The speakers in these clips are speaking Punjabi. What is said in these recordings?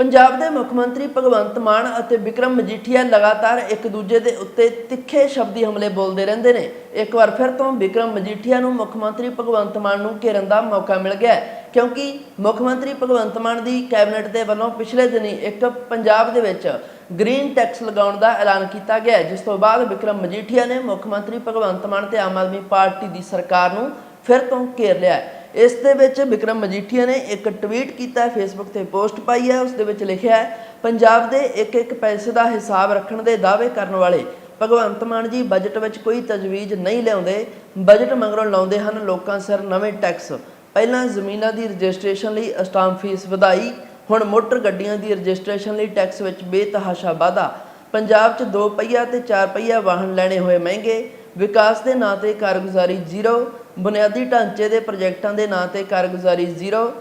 ਪੰਜਾਬ ਦੇ ਮੁੱਖ ਮੰਤਰੀ ਭਗਵੰਤ ਮਾਨ ਅਤੇ ਵਿਕਰਮ ਮਜੀਠੀਆ ਲਗਾਤਾਰ ਇੱਕ ਦੂਜੇ ਦੇ ਉੱਤੇ ਤਿੱਖੇ ਸ਼ਬਦੀ ਹਮਲੇ ਬੋਲਦੇ ਰਹਿੰਦੇ ਨੇ। ਇੱਕ ਵਾਰ ਫਿਰ ਤੋਂ ਵਿਕਰਮ ਮਜੀਠੀਆ ਨੂੰ ਮੁੱਖ ਮੰਤਰੀ ਭਗਵੰਤ ਮਾਨ ਨੂੰ ਘੇਰਨ ਦਾ ਮੌਕਾ ਮਿਲ ਗਿਆ ਕਿਉਂਕਿ ਮੁੱਖ ਮੰਤਰੀ ਭਗਵੰਤ ਮਾਨ ਦੀ ਕੈਬਨਿਟ ਦੇ ਵੱਲੋਂ ਪਿਛਲੇ ਦਿਨੀ ਇੱਕ ਪੰਜਾਬ ਦੇ ਵਿੱਚ ਗ੍ਰੀਨ ਟੈਕਸ ਲਗਾਉਣ ਦਾ ਐਲਾਨ ਕੀਤਾ ਗਿਆ ਜਿਸ ਤੋਂ ਬਾਅਦ ਵਿਕਰਮ ਮਜੀਠੀਆ ਨੇ ਮੁੱਖ ਮੰਤਰੀ ਭਗਵੰਤ ਮਾਨ ਤੇ ਆਮ ਆਦਮੀ ਪਾਰਟੀ ਦੀ ਸਰਕਾਰ ਨੂੰ ਫਿਰ ਤੋਂ ਘੇਰ ਲਿਆ ਹੈ। ਇਸ ਦੇ ਵਿੱਚ ਵਿਕਰਮ ਮਜੀਠੀਆ ਨੇ ਇੱਕ ਟਵੀਟ ਕੀਤਾ ਹੈ ਫੇਸਬੁੱਕ ਤੇ ਪੋਸਟ ਪਾਈ ਹੈ, ਉਸ ਦੇ ਵਿੱਚ ਲਿਖਿਆ ਹੈ, ਪੰਜਾਬ ਦੇ ਇੱਕ ਇੱਕ ਪੈਸੇ ਦਾ ਹਿਸਾਬ ਰੱਖਣ ਦੇ ਦਾਅਵੇ ਕਰਨ ਵਾਲੇ ਭਗਵੰਤ ਮਾਨ ਜੀ ਬਜਟ ਵਿੱਚ ਕੋਈ ਤਜਵੀਜ਼ ਨਹੀਂ ਲਿਆਉਂਦੇ। ਬਜਟ ਮਗਰੋਂ ਲਾਉਂਦੇ ਹਨ ਲੋਕਾਂ ਸਿਰ ਨਵੇਂ ਟੈਕਸ ਪਹਿਲਾਂ ਜ਼ਮੀਨਾਂ ਦੀ ਰਜਿਸਟ੍ਰੇਸ਼ਨ ਲਈ ਅਸਟਾਮ ਫੀਸ ਵਧਾਈ, ਹੁਣ ਮੋਟਰ ਗੱਡੀਆਂ ਦੀ ਰਜਿਸਟ੍ਰੇਸ਼ਨ ਲਈ ਟੈਕਸ ਵਿੱਚ ਬੇਤਹਾਸ਼ਾ ਵਾਧਾ। ਪੰਜਾਬ 'ਚ ਦੋ ਪਹੀਆ ਤੇ ਚਾਰ ਪਹੀਆ ਵਾਹਨ ਲੈਣੇ ਹੋਏ ਮਹਿੰਗੇ। ਵਿਕਾਸ ਦੇ ਨਾਂ ਤੇ ਕਾਰਗੁਜ਼ਾਰੀ ਜ਼ੀਰੋ। ਬੁਨਿਆਦੀ ਢਾਂਚੇ ਦੇ ਪ੍ਰੋਜੈਕਟਾਂ ਦੇ ਨਾਂ ਤੇ ਕਾਰਗੁਜ਼ਾਰੀ ਜ਼ੀਰੋ,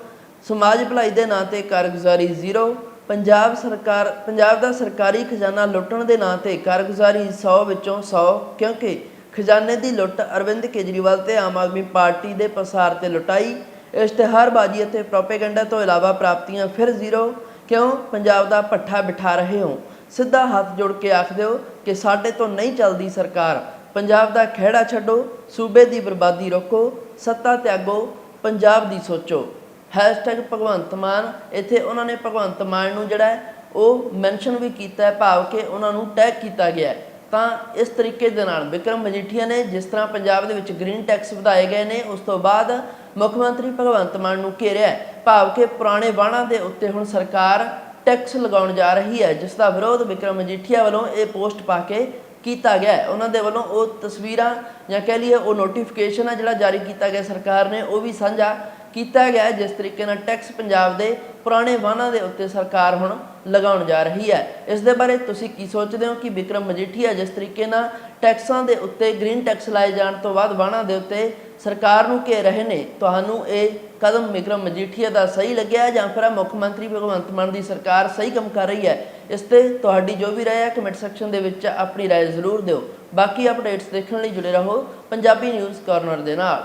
ਸਮਾਜ ਭਲਾਈ ਦੇ ਨਾਂ ਤੇ ਕਾਰਗੁਜ਼ਾਰੀ ਜ਼ੀਰੋ, ਪੰਜਾਬ ਸਰਕਾਰ, ਪੰਜਾਬ ਦਾ ਸਰਕਾਰੀ ਖਜ਼ਾਨਾ ਲੁੱਟਣ ਦੇ ਨਾਂ ਤੇ ਕਾਰਗੁਜ਼ਾਰੀ 100 ਵਿੱਚੋਂ 100 ਕਿਉਂਕਿ ਖਜ਼ਾਨੇ ਦੀ ਲੁੱਟ ਅਰਵਿੰਦ ਕੇਜਰੀਵਾਲ ਤੇ ਆਮ ਆਦਮੀ ਪਾਰਟੀ ਦੇ ਪਸਾਰ ਤੇ ਲੁਟਾਈ, ਇਸ਼ਤਿਹਾਰਬਾਜ਼ੀ ਅਤੇ ਪ੍ਰੋਪੇਗੈਂਡਾ ਤੋਂ ਇਲਾਵਾ ਪ੍ਰਾਪਤੀਆਂ ਫਿਰ ਜ਼ੀਰੋ, ਕਿਉਂ? ਪੰਜਾਬ ਦਾ ਪੱਠਾ ਬਿਠਾ ਰਹੇ ਹੋ। ਸਿੱਧਾ ਹੱਥ ਜੋੜ ਕੇ ਆਖ ਦਿਓ ਕਿ ਸਾਡੇ ਤੋਂ ਨਹੀਂ ਚੱਲਦੀ ਸਰਕਾਰ। ਪੰਜਾਬ ਦਾ ਖਹਿੜਾ ਛੱਡੋ, ਸੂਬੇ ਦੀ ਬਰਬਾਦੀ ਰੋਕੋ, ਸੱਤਾ ਤਿਆਗੋ, ਪੰਜਾਬ ਦੀ ਸੋਚੋ। ਹੈਸ਼ਟੈਗ ਭਗਵੰਤ ਮਾਨ, ਇੱਥੇ ਉਹਨਾਂ ਨੇ ਭਗਵੰਤ ਮਾਨ ਨੂੰ ਜਿਹੜਾ ਉਹ ਮੈਂਸ਼ਨ ਵੀ ਕੀਤਾ ਹੈ, ਭਾਵ ਕਿ ਉਹਨਾਂ ਨੂੰ ਟੈਗ ਕੀਤਾ ਗਿਆ ਤਾਂ ਇਸ ਤਰੀਕੇ ਦੇ ਨਾਲ ਵਿਕਰਮ ਮਜੀਠੀਆ ਨੇ ਜਿਸ ਤਰ੍ਹਾਂ ਪੰਜਾਬ ਦੇ ਵਿੱਚ ਗ੍ਰੀਨ ਟੈਕਸ ਵਧਾਏ ਗਏ ਨੇ, ਉਸ ਤੋਂ ਬਾਅਦ ਮੁੱਖ ਮੰਤਰੀ ਭਗਵੰਤ ਮਾਨ ਨੂੰ ਘੇਰਿਆ ਭਾਵ ਕਿ ਪੁਰਾਣੇ ਵਾਹਣਾਂ ਦੇ ਉੱਤੇ ਹੁਣ ਸਰਕਾਰ ਟੈਕਸ ਲਗਾਉਣ ਜਾ ਰਹੀ ਹੈ, ਜਿਸ ਦਾ ਵਿਰੋਧ ਵਿਕਰਮ ਮਜੀਠੀਆ ਵੱਲੋਂ ਇਹ ਪੋਸਟ ਪਾ ਕੇ ਕੀਤਾ ਗਿਆ ਉਹਨਾਂ ਦੇ ਵੱਲੋਂ ਉਹ ਤਸਵੀਰਾਂ ਜਾਂ ਕਹਿ ਲਈਏ ਉਹ ਨੋਟੀਫਿਕੇਸ਼ਨ ਆ ਜਿਹੜਾ ਜਾਰੀ ਕੀਤਾ ਗਿਆ ਸਰਕਾਰ ਨੇ, ਉਹ ਵੀ ਸਾਂਝਾ ਕੀਤਾ ਗਿਆ ਜਿਸ ਤਰੀਕੇ ਨਾਲ ਟੈਕਸ ਪੰਜਾਬ ਦੇ ਪੁਰਾਣੇ ਵਾਹਨਾਂ ਦੇ ਉੱਤੇ ਸਰਕਾਰ ਹੁਣ ਲਗਾਉਣ ਜਾ ਰਹੀ ਹੈ। ਇਸ ਦੇ ਬਾਰੇ ਤੁਸੀਂ ਕੀ ਸੋਚਦੇ ਹੋ? ਕਿ ਵਿਕਰਮ ਮਜੀਠੀਆ ਜਿਸ ਤਰੀਕੇ ਨਾਲ ਟੈਕਸਾਂ ਦੇ ਉੱਤੇ ਗ੍ਰੀਨ ਟੈਕਸ ਲਾਏ ਜਾਣ ਤੋਂ ਬਾਅਦ ਵਾਹਨਾਂ ਦੇ ਉੱਤੇ ਸਰਕਾਰ ਨੂੰ ਘੇਰ ਰਹੇ ਨੇ, ਤੁਹਾਨੂੰ ਇਹ ਕਦਮ ਵਿਕਰਮ ਮਜੀਠੀਆ ਦਾ ਸਹੀ ਲੱਗਿਆ ਜਾਂ ਫਿਰ ਮੁੱਖ ਮੰਤਰੀ ਭਗਵੰਤ ਮਾਨ ਦੀ ਸਰਕਾਰ ਸਹੀ ਕੰਮ ਕਰ ਰਹੀ ਹੈ? ਇਸ ਤੇ ਤੁਹਾਡੀ ਜੋ ਵੀ ਰਾਏ ਹੈ, ਕਮੈਂਟ ਸੈਕਸ਼ਨ ਦੇ ਵਿੱਚ ਆਪਣੀ ਰਾਏ ਜ਼ਰੂਰ ਦਿਓ। ਬਾਕੀ ਅਪਡੇਟਸ ਦੇਖਣ ਲਈ ਜੁੜੇ ਰਹੋ ਪੰਜਾਬੀ ਨਿਊਜ਼ ਕਾਰਨਰ ਦੇ ਨਾਲ।